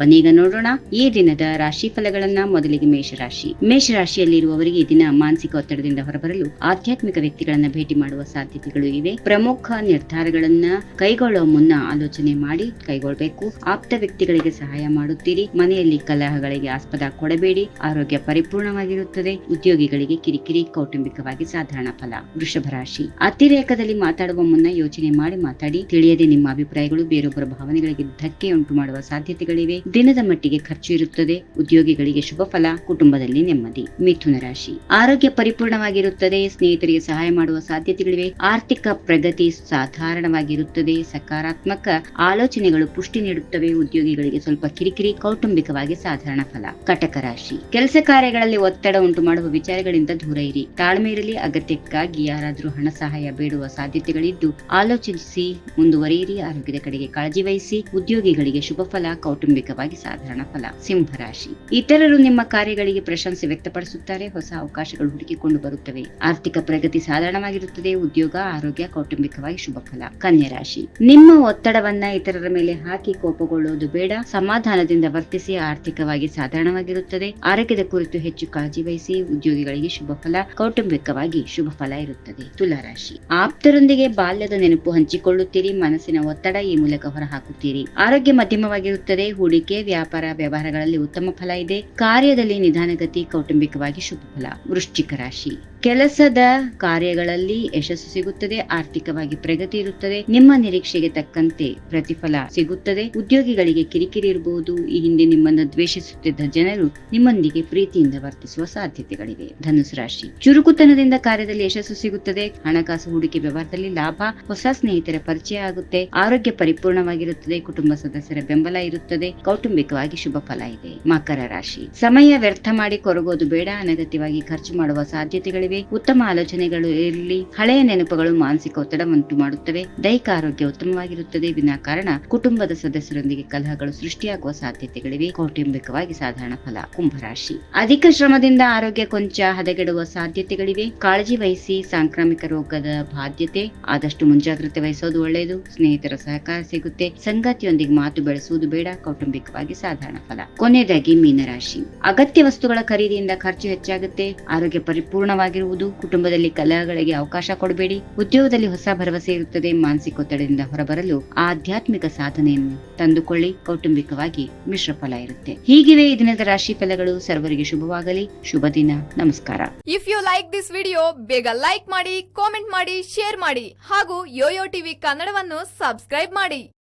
ಬನ್ನೀಗ ನೋಡೋಣ. ಈ ದಿನದ ರಾಶಿ ಫಲಗಳನ್ನ ಮೊದಲಿಗೆ ಮೇಷರಾಶಿ. ಮೇಷರಾಶಿಯಲ್ಲಿರುವವರಿಗೆ ಈ ದಿನ ಮಾನಸಿಕ ಒತ್ತಡದಿಂದ ಹೊರಬರಲು ಆಧ್ಯಾತ್ಮಿಕ ವ್ಯಕ್ತಿಗಳನ್ನ ಭೇಟಿ ಮಾಡುವ ಸಾಧ್ಯತೆಗಳು ಇವೆ. ಪ್ರಮುಖ ನಿರ್ಧಾರಗಳನ್ನ ಕೈಗೊಳ್ಳುವ ಮುನ್ನ ಆಲೋಚನೆ ಮಾಡಿ ಕೈಗೊಳ್ಳಬೇಕು ಆಪ್ತ ವ್ಯಕ್ತಿಗಳಿಗೆ ಸಹಾಯ ಮಾಡುತ್ತೀರಿ. ಮನೆಯಲ್ಲಿ ಕಲಹಗಳಿಗೆ ಆಸ್ಪದ ಕೊಡಬೇಡಿ. ಆರೋಗ್ಯ ಪರಿಪೂರ್ಣವಾಗಿರುತ್ತದೆ. ಉದ್ಯೋಗಿಗಳಿಗೆ ಕಿರಿಕಿರಿ, ಕೌಟುಂಬಿಕವಾಗಿ ಸಾಧಾರಣ ಫಲ. ವೃಷಭ ರಾಶಿ. ಅತಿರೇಕದಲ್ಲಿ ಮಾತಾಡುವ ಮುನ್ನ ಯೋಚನೆ ಮಾಡಿ ಮಾತಾಡಿ. ತಿಳಿಯದೆ ನಿಮ್ಮ ಅಭಿಪ್ರಾಯಗಳು ಬೇರೊಬ್ಬರ ಭಾವನೆಗಳಿಗೆ ಧಕ್ಕೆ ಉಂಟು ಮಾಡುವ ಸಾಧ್ಯತೆಗಳಿವೆ. ದಿನದ ಮಟ್ಟಿಗೆ ಖರ್ಚು ಇರುತ್ತದೆ. ಉದ್ಯೋಗಿಗಳಿಗೆ ಶುಭ ಫಲ, ಕುಟುಂಬದಲ್ಲಿ ನೆಮ್ಮದಿ, ಮಿಥುನ ರಾಶಿ. ಆರೋಗ್ಯ ಪರಿಪೂರ್ಣವಾಗಿರುತ್ತದೆ. ಸ್ನೇಹಿತರಿಗೆ ಸಹಾಯ ಮಾಡುವ ಸಾಧ್ಯತೆಗಳಿವೆ. ಆರ್ಥಿಕ ಪ್ರಗತಿ ಸಾಧಾರಣವಾಗಿರುತ್ತದೆ. ಸಕಾರಾತ್ಮಕ ಆಲೋಚನೆಗಳು ಪುಷ್ಟಿ ನೀಡುತ್ತವೆ. ಉದ್ಯೋಗಿಗಳಿಗೆ ಸ್ವಲ್ಪ ಕಿರಿಕಿರಿ, ಕೌಟುಂಬಿಕವಾಗಿ ಸಾಧಾರಣ ಫಲ. ಕಟಕ ರಾಶಿ. ಕೆಲಸ ಕಾರ್ಯಗಳಲ್ಲಿ ಒತ್ತಡ ಉಂಟು ಮಾಡುವ ವಿಚಾರಗಳಿಂದ ದೂರ ಇರಿ. ತಾಳ್ಮೆ ಇರಲಿ. ಅಗತ್ಯಕ್ಕಾಗಿ ಯಾರಾದರೂ ಹಣ ಸಹಾಯ ಬೇಡುವ ಸಾಧ್ಯತೆಗಳಿದ್ದು, ಆಲೋಚಿಸಿ, ಮುಂದುವರಿಯಿರಿ. ಆರೋಗ್ಯದ ಕಡೆಗೆ ಕಾಳಜಿ ವಹಿಸಿ. ಉದ್ಯೋಗಿಗಳಿಗೆ ಶುಭ ಫಲ, ಕೌಟುಂಬಿಕವಾಗಿ ಸಾಧಾರಣ ಫಲ. ಸಿಂಹರಾಶಿ ಇತರರು ನಿಮ್ಮ ಕಾರ್ಯಗಳಿಗೆ ಪ್ರಶಂಸೆ ವ್ಯಕ್ತಪಡಿಸುತ್ತಾರೆ. ಹೊಸ ಅವಕಾಶಗಳು ಹುಡುಕಿಕೊಂಡು ಬರುತ್ತವೆ. ಆರ್ಥಿಕ ಪ್ರಗತಿ ಸಾಧಾರಣವಾಗಿರುತ್ತದೆ. ಉದ್ಯೋಗ, ಆರೋಗ್ಯ, ಕೌಟುಂಬಿಕವಾಗಿ ಶುಭ ಫಲ. ಕನ್ಯಾ ರಾಶಿ. ನಿಮ್ಮ ಒತ್ತಡವನ್ನ ಇತರರ ಮೇಲೆ ಹಾಕಿ ಕೋಪಗೊಳ್ಳುವುದು ಬೇಡ. ಸಮಾಧಾನದಿಂದ ವರ್ತಿಸಿ ಆರ್ಥಿಕವಾಗಿ ಸಾಧಾರಣವಾಗಿರುತ್ತದೆ. ಆರೋಗ್ಯದ ಕುರಿತು ಹೆಚ್ಚು ಕಾಳಜಿ ವಹಿಸಿ ಉದ್ಯೋಗಿಗಳಿಗೆ ಶುಭ ಫಲ. ಕೌಟುಂಬಿಕವಾಗಿ ಶುಭ ಫಲ ಇರುತ್ತದೆ. ತುಲಾರಾಶಿ ಆಪ್ತರೊಂದಿಗೆ ಬಾಲ್ಯದ ನೆನಪು ಹಂಚಿಕೊಳ್ಳುತ್ತೀರಿ. ಮನಸ್ಸಿನ ಒತ್ತಡ ಈ ಮೂಲಕ ಹೊರಹಾಕುತ್ತೀರಿ. ಆರೋಗ್ಯ ಮಧ್ಯಮವಾಗಿರುತ್ತದೆ. ಹೂಡಿಕೆ ವ್ಯಾಪಾರ ವ್ಯವಹಾರಗಳಲ್ಲಿ ಉತ್ತಮ ಫಲ ಇದೆ. ಕಾರ್ಯದಲ್ಲಿ ನಿಧಾನಗತಿ ಕೌಟುಂಬಿಕವಾಗಿ ಶುಭ ಫಲ. ವೃಶ್ಚಿಕ ರಾಶಿ. ಕೆಲಸದ ಕಾರ್ಯಗಳಲ್ಲಿ ಯಶಸ್ಸು ಸಿಗುತ್ತದೆ, ಆರ್ಥಿಕವಾಗಿ ಪ್ರಗತಿ ಇರುತ್ತದೆ, ನಿಮ್ಮ ನಿರೀಕ್ಷೆಗೆ ತಕ್ಕಂತೆ ಪ್ರತಿಫಲ ಸಿಗುತ್ತದೆ. ಉದ್ಯೋಗಿಗಳಿಗೆ ಕಿರಿಕಿರಿ ಇರಬಹುದು, ಈ ಹಿಂದೆ ನಿಮ್ಮನ್ನು ದ್ವೇಷಿಸುತ್ತಿದ್ದ ಜನರು ನಿಮ್ಮೊಂದಿಗೆ ಪ್ರೀತಿಯಿಂದ ವರ್ತಿಸುವ ಸಾಧ್ಯತೆಗಳಿವೆ. ಧನುಸು ರಾಶಿ. ಚುರುಕುತನದಿಂದ ಕಾರ್ಯದಲ್ಲಿ ಯಶಸ್ಸು ಸಿಗುತ್ತದೆ. ಹಣಕಾಸು ಹೂಡಿಕೆ ವ್ಯವಹಾರದಲ್ಲಿ ಲಾಭ, ಹೊಸ ಸ್ನೇಹಿತರ ಪರಿಚಯ ಆಗುತ್ತೆ. ಆರೋಗ್ಯ ಪರಿಪೂರ್ಣವಾಗಿರುತ್ತದೆ, ಕುಟುಂಬ ಸದಸ್ಯರ ಬೆಂಬಲ ಇರುತ್ತದೆ. ಕೌಟುಂಬಿಕವಾಗಿ ಶುಭ ಫಲ ಇದೆ. ಮಕರ ರಾಶಿ. ಸಮಯ ವ್ಯರ್ಥ ಮಾಡಿ ಕೊರಗೋದು ಬೇಡ, ಅನಗತ್ಯವಾಗಿ ಖರ್ಚು ಮಾಡುವ ಸಾಧ್ಯತೆಗಳಿವೆ. ಉತ್ತಮ ಆಲೋಚನೆಗಳು ಇರಲಿ, ಹಳೆಯ ನೆನಪುಗಳು ಮಾನಸಿಕ ಒತ್ತಡ ಉಂಟು ಮಾಡುತ್ತವೆ, ದೈಹಿಕ ಆರೋಗ್ಯ ಉತ್ತಮವಾಗಿರುತ್ತದೆ ವಿನಾಕಾರಣ ಕುಟುಂಬದ ಸದಸ್ಯರೊಂದಿಗೆ ಕಲಹಗಳು ಸೃಷ್ಟಿಯಾಗುವ ಸಾಧ್ಯತೆಗಳಿವೆ, ಕೌಟುಂಬಿಕವಾಗಿ ಸಾಧಾರಣ ಫಲ, ಕುಂಭರಾಶಿ. ಅಧಿಕ ಶ್ರಮದಿಂದ ಆರೋಗ್ಯ ಕೊಂಚ ಹದಗೆಡುವ ಸಾಧ್ಯತೆಗಳಿವೆ, ಕಾಳಜಿ ವಹಿಸಿ ಸಾಂಕ್ರಾಮಿಕ ರೋಗದ ಬಾಧ್ಯತೆ, ಆದಷ್ಟು ಮುಂಜಾಗ್ರತೆ ವಹಿಸೋದು ಒಳ್ಳೆಯದು, ಸ್ನೇಹಿತರ ಸಹಕಾರ ಸಿಗುತ್ತೆ, ಸಂಗಾತಿಯೊಂದಿಗೆ ಮಾತು ಬೆಳೆಸುವುದು ಬೇಡ, ಕೌಟುಂಬಿಕವಾಗಿ ಸಾಧಾರಣ ಫಲ. ಕೊನೆಯದಾಗಿ ಮೀನರಾಶಿ. ಅಗತ್ಯ ವಸ್ತುಗಳ ಖರೀದಿಯಿಂದ ಖರ್ಚು ಹೆಚ್ಚಾಗುತ್ತೆ, ಆರೋಗ್ಯ ಪರಿಪೂರ್ಣವಾಗಿರುವುದು ಕುಟುಂಬದಲ್ಲಿ ಕಲಹಗಳಿಗೆ ಅವಕಾಶ ಕೊಡಬೇಡಿ. ಉದ್ಯೋಗದಲ್ಲಿ ಹೊಸ ಭರವಸೆ ಇರುತ್ತದೆ ಮಾನಸಿಕ ಒತ್ತಡದಿಂದ ಹೊರಬರಲು ಆಧ್ಯಾತ್ಮಿಕ ಸಾಧನೆಯನ್ನು ತಂದುಕೊಳ್ಳಿ. ಕೌಟುಂಬಿಕವಾಗಿ ಮಿಶ್ರ ಫಲ ಇರುತ್ತೆ. ಹೀಗಿವೆ ಈ ದಿನದ ರಾಶಿ ಫಲಗಳು. ಸರ್ವರಿಗೆ ಶುಭವಾಗಲಿ. ಶುಭ ದಿನ. ನಮಸ್ಕಾರ. If you like this video ಬೇಗ ಲೈಕ್ ಮಾಡಿ ಕಾಮೆಂಟ್ ಮಾಡಿ ಶೇರ್ ಮಾಡಿ ಹಾಗೂ ಯೋಯೋ ಟಿವಿ ಕನ್ನಡವನ್ನು ಸಬ್ಸ್ಕ್ರೈಬ್ ಮಾಡಿ.